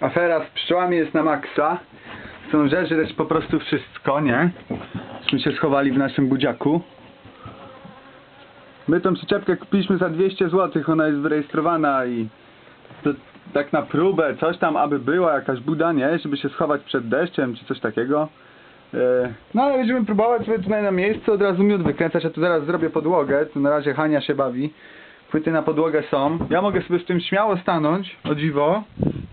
Afera z pszczołami jest na maksa. Chcą żeżreć po prostu wszystko, nie? Myśmy się schowali w naszym budziaku. My tą przyczepkę kupiliśmy za 200 zł, ona jest wyrejestrowana i to tak na próbę, coś tam aby była, jakaś buda, nie? Żeby się schować przed deszczem czy coś takiego. E, No ale będziemy próbować sobie tutaj na miejscu od razu miód wykręcać, ja tu zaraz zrobię podłogę, tu na razie Hania się bawi. Płyty na podłogę są. Ja mogę sobie z tym śmiało stanąć, o dziwo.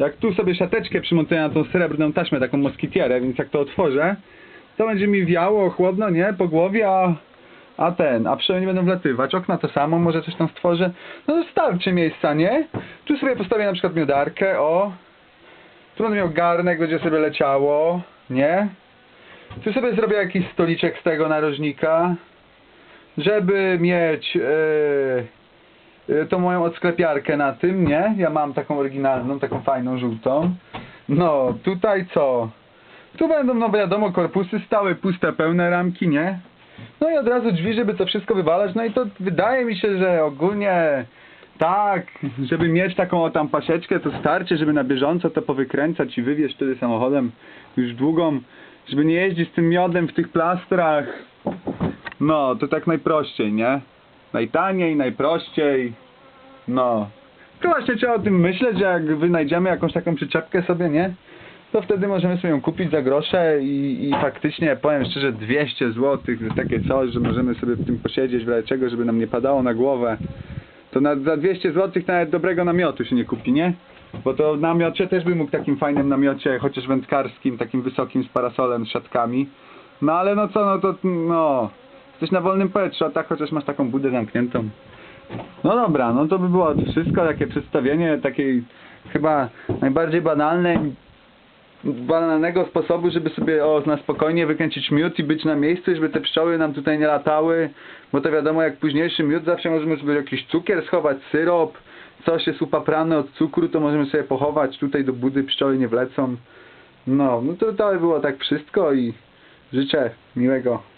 Jak tu sobie siateczkę przymontuję na tą srebrną taśmę, taką moskitierę, więc jak to otworzę, to będzie mi wiało, chłodno, nie? Po głowie, a, a ten, a nie będą wlatywać. Okna to samo, może coś tam stworzę. No starczy miejsca, nie? Tu sobie postawię na przykład miodarkę, o. Tu będę miał garnek, będzie sobie leciało, nie? Tu sobie zrobię jakiś stoliczek z tego narożnika, żeby mieć yy, tą moją odsklepiarkę na tym, nie? Ja mam taką oryginalną, taką fajną, żółtą. No, tutaj co? Tu będą, no wiadomo, korpusy stałe, puste, pełne ramki, nie? No i od razu drzwi, żeby to wszystko wywalać. No i to wydaje mi się, że ogólnie tak, żeby mieć taką o tam pasieczkę, to starczy, żeby na bieżąco to powykręcać i wywieźć wtedy samochodem już długą, żeby nie jeździć z tym miodem w tych plastrach. No, to tak najprościej, nie? Najtaniej, najprościej. No. To właśnie trzeba o tym myśleć, że jak wynajdziemy jakąś taką przyczepkę sobie, nie? To wtedy możemy sobie ją kupić za grosze i, i faktycznie, powiem szczerze, 200 zł za takie coś, że możemy sobie w tym posiedzieć w czego, żeby nam nie padało na głowę. To na, za 200 zł nawet dobrego namiotu się nie kupi, nie? Bo to w namiocie też bym mógł takim fajnym namiocie, chociaż wędkarskim, takim wysokim z parasolem, z siatkami. No ale no co, no to no... Jesteś na wolnym powietrzu, a tak chociaż masz taką budę zamkniętą. No dobra, no to by było wszystko, takie przedstawienie takiej chyba najbardziej banalnej banalnego sposobu, żeby sobie o, na spokojnie wykręcić miód i być na miejscu, żeby te pszczoły nam tutaj nie latały, bo to wiadomo, jak późniejszy miód zawsze możemy sobie jakiś cukier schować, syrop, coś jest upaprane od cukru, to możemy sobie pochować tutaj do budy, pszczoły nie wlecą. No, no to to by było tak wszystko i życzę miłego